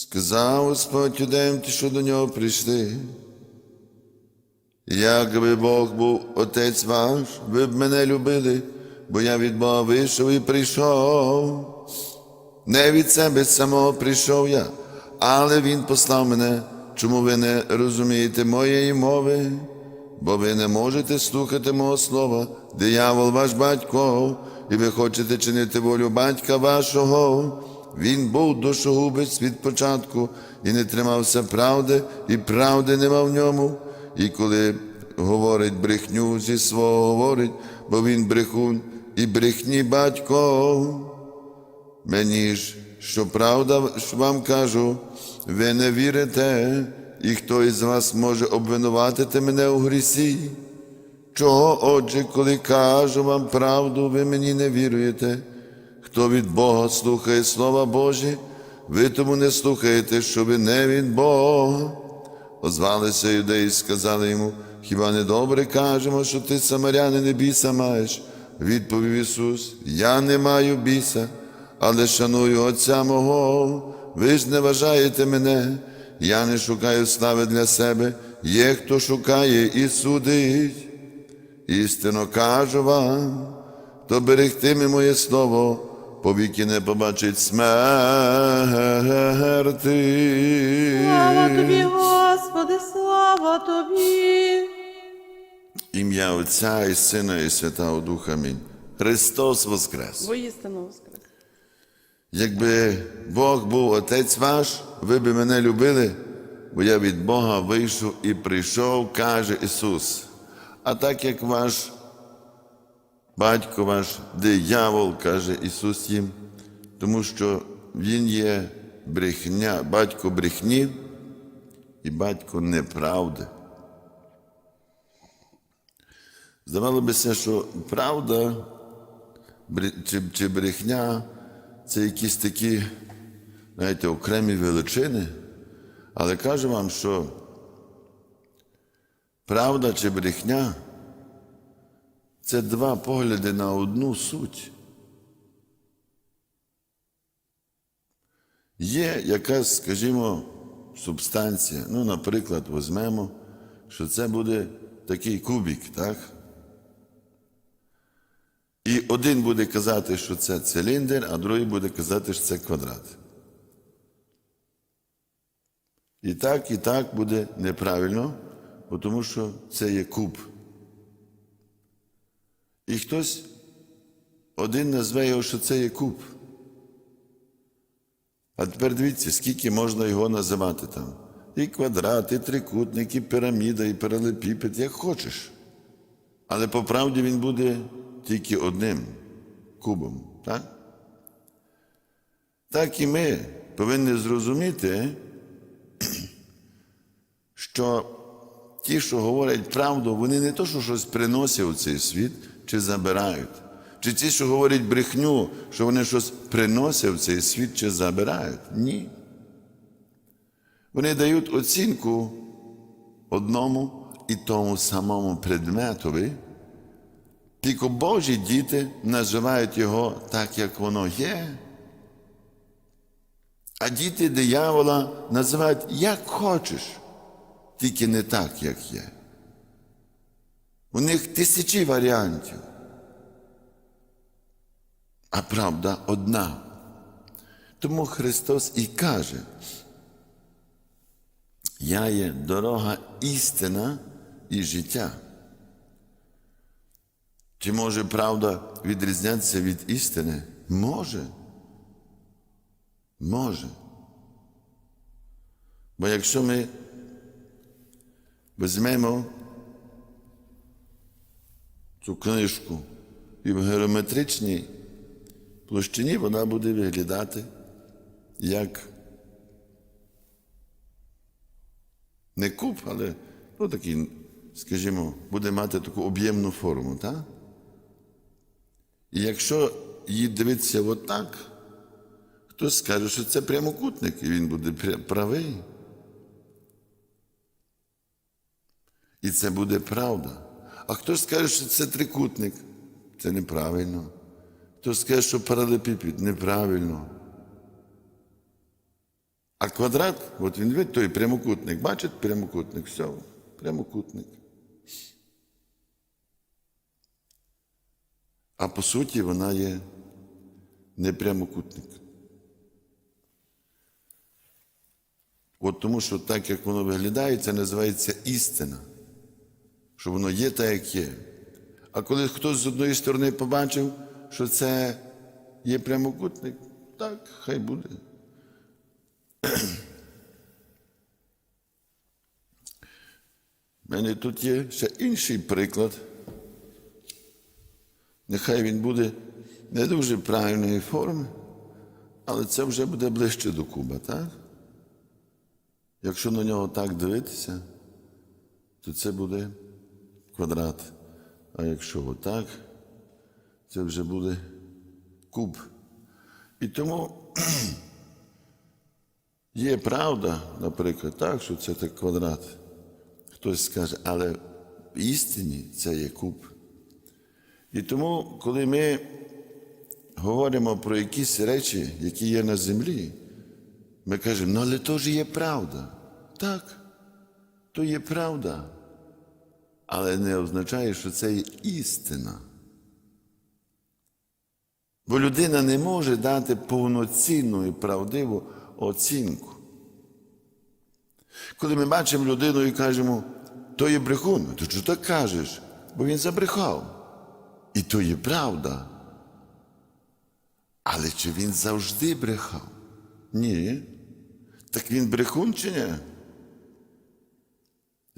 Сказав Господь ті, що до нього прийшли. Якби Бог був Отець ваш, ви б мене любили, бо я від Бога вийшов і прийшов. Не від себе самого прийшов я, але Він послав мене, чому ви не розумієте моєї мови, бо ви не можете слухати мого слова, диявол ваш батько, і ви хочете чинити волю батька вашого. Він був душогубець від початку і не тримався правди, і правди нема в ньому. І коли говорить брехню зі свого говорить, бо він брехун і брехні батько. Мені ж, що правда вам кажу, ви не вірите, і хто із вас може обвинуватити мене у грісі? Чого, отже, коли кажу вам правду, ви мені не віруєте? Хто від Бога слухає Слова Божі, ви тому не слухаєте, що ви не від Бога. Озвалися юдеї і сказали йому, хіба не добре кажемо, що ти самарянин біса маєш? Відповів Ісус, я не маю біса, але шаную Отця мого. Ви ж не вважаєте мене, я не шукаю слави для себе, є хто шукає і судить. Істинно кажу вам, хто берегтиме моє слово, повіки не побачить смерти. Слава тобі, Господи, слава тобі. Ім'я Отця і Сина, і Святого Духа. Амінь. Христос Воскрес. Воістину воскрес. Якби Бог був Отець ваш, ви би мене любили, бо я від Бога вийшов і прийшов, каже Ісус. А так як ваш батько ваш диявол, каже Ісус їм, тому що Він є брехня, батько брехні і батько неправди. Здавалося бися, що правда чи брехня це якісь такі, знаєте, окремі величини, але кажу вам, що правда чи брехня це два погляди на одну суть. Є якась, скажімо, субстанція. Ну, наприклад, візьмемо, що це буде такий кубик, так? І один буде казати, що це циліндр, а другий буде казати, що це квадрат. І так, і так буде неправильно, тому що це є куб. І хтось один назве його, що це є куб. А тепер дивіться, скільки можна його називати там. І квадрат, і трикутник, і піраміда, і паралепіпед, як хочеш. Але по правді він буде тільки одним кубом. Так? Так і ми повинні зрозуміти, що ті, що говорять правду, вони не то, що щось приносять у цей світ чи забирають. Чи ті, що говорять брехню, що вони щось приносять в цей світ чи забирають. Ні. Вони дають оцінку одному і тому самому предметові, тільки Божі діти називають його так, як воно є. А діти диявола називають як хочеш, тільки не так, як є. У них тисячі варіантів. А правда одна. Тому Христос і каже, я є дорога істина і життя. Чи може правда відрізнятися від істини? Може. Може. Бо якщо ми візьмемо цю книжку і в геометричній площині вона буде виглядати як не куб, але ну, такий, скажімо, буде мати таку об'ємну форму. Так? І якщо її дивитися отак, хтось скаже, що це прямокутник, і він буде правий. І це буде правда. А хтось скаже, що це трикутник, це неправильно. Хтось скаже, що паралепіпід неправильно. А квадрат, от він від той прямокутник. Бачите прямокутник? Все, прямокутник. А по суті вона є не прямокутник. От тому що так, як воно виглядає, це називається істина. Що воно є так, як є. А коли хтось з одної сторони побачив, що це є прямокутник, так, хай буде. У мене тут є ще інший приклад. Нехай він буде не дуже правильної форми, але це вже буде ближче до куба, так? Якщо на нього так дивитися, то це буде квадрат. А якщо отак, це вже буде куб. І тому є правда, наприклад, так, що це так квадрат. Хтось скаже, але в істині це є куб. І тому, коли ми говоримо про якісь речі, які є на землі, ми кажемо, ну але то ж є правда. Так, то є правда. Але не означає, що це є істина. Бо людина не може дати повноцінну і правдиву оцінку. Коли ми бачимо людину і кажемо, то є брехун, то що так кажеш? Бо він забрехав. І то є правда. Але чи він завжди брехав? Ні. Так він брехун чи ні?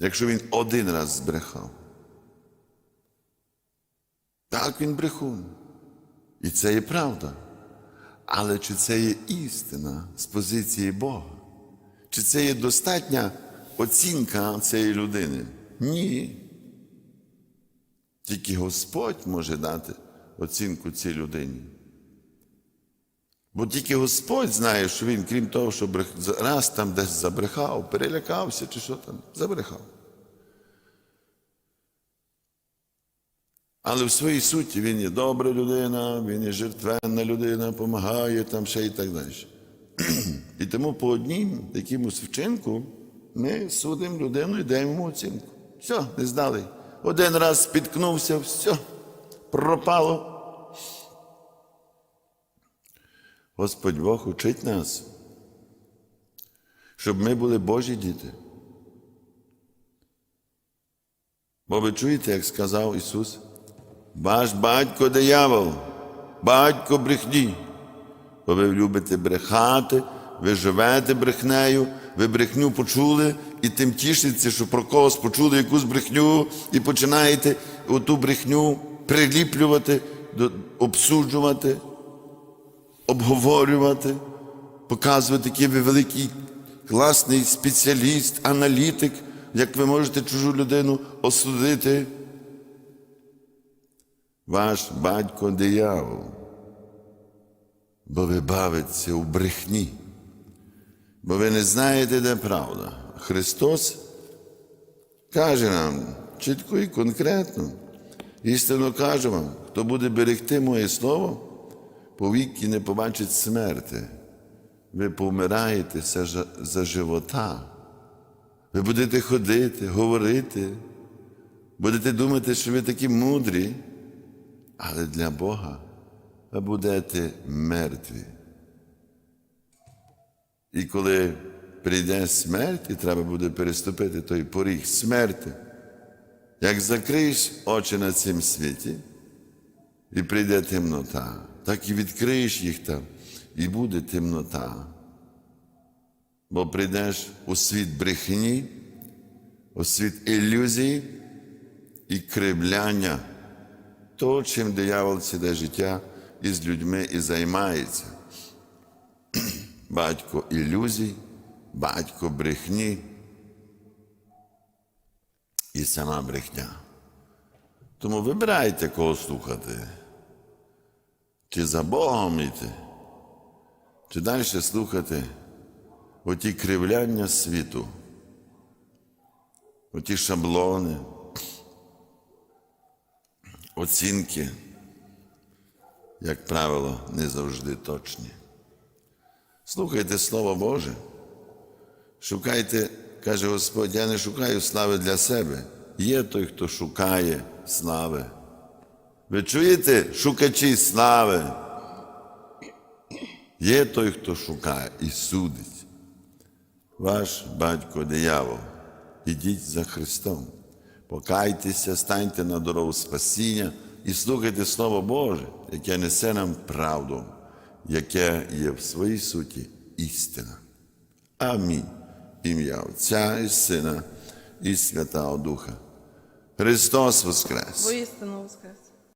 Якщо він один раз збрехав. Так він брехун. І це є правда. Але чи це є істина з позиції Бога? Чи це є достатня оцінка цієї людини? Ні. Тільки Господь може дати оцінку цій людині. Бо тільки Господь знає, що він, крім того, що раз там десь забрехав, перелякався чи що там, забрехав. Але в своїй суті він є добра людина, він є жертвенна людина, допомагає там ще і так далі. І тому по однім якомусь вчинку ми судимо людину і даємо йому оцінку. Все, не здали. Один раз спіткнувся, все, пропало. Господь Бог учить нас, щоб ми були Божі діти. Бо ви чуєте, як сказав Ісус, ваш батько диявол, батько брехні, бо ви любите брехати, ви живете брехнею, ви брехню почули і тим тішиться, що про когось почули якусь брехню, і починаєте оту брехню приліплювати, обсуджувати, обговорювати, показувати, який ви великий, класний спеціаліст, аналітик, як ви можете чужу людину осудити. Ваш батько диявол, бо ви бавитеся у брехні, бо ви не знаєте, де правда. Христос каже нам чітко і конкретно, істинно каже вам, хто буде берегти моє слово, повіки не побачить смерти. Ви помираєте за живота. Ви будете ходити, говорити, будете думати, що ви такі мудрі, але для Бога ви будете мертві. І коли прийде смерть, і треба буде переступити той поріг смерти, як закриєш очі на цім світі, і прийде темнота, так і відкриєш їх там, і буде темнота. Бо прийдеш у світ брехні, у світ ілюзії і кривляння, то, чим диявол ціле життя із людьми і займається. Батько ілюзій, батько брехні і сама брехня. Тому вибирайте, кого слухати. Чи за Богом йти, чи далі слухати оті кривляння світу, оті шаблони, оцінки, як правило, не завжди точні. Слухайте Слово Боже, Шукайте, каже Господь, я не шукаю слави для себе. Є той, хто шукає слави. Ви чуєте, шукачі слави? Є той, хто шукає і судить. Ваш батько диявол. Ідіть за Христом. Покайтеся, станьте на дорогу спасіння і слухайте Слово Боже, яке несе нам правду, яке є в своїй суті істина. Амінь. Ім'я Отця і Сина і Святого Духа. Христос Воскрес! Воістину воскрес.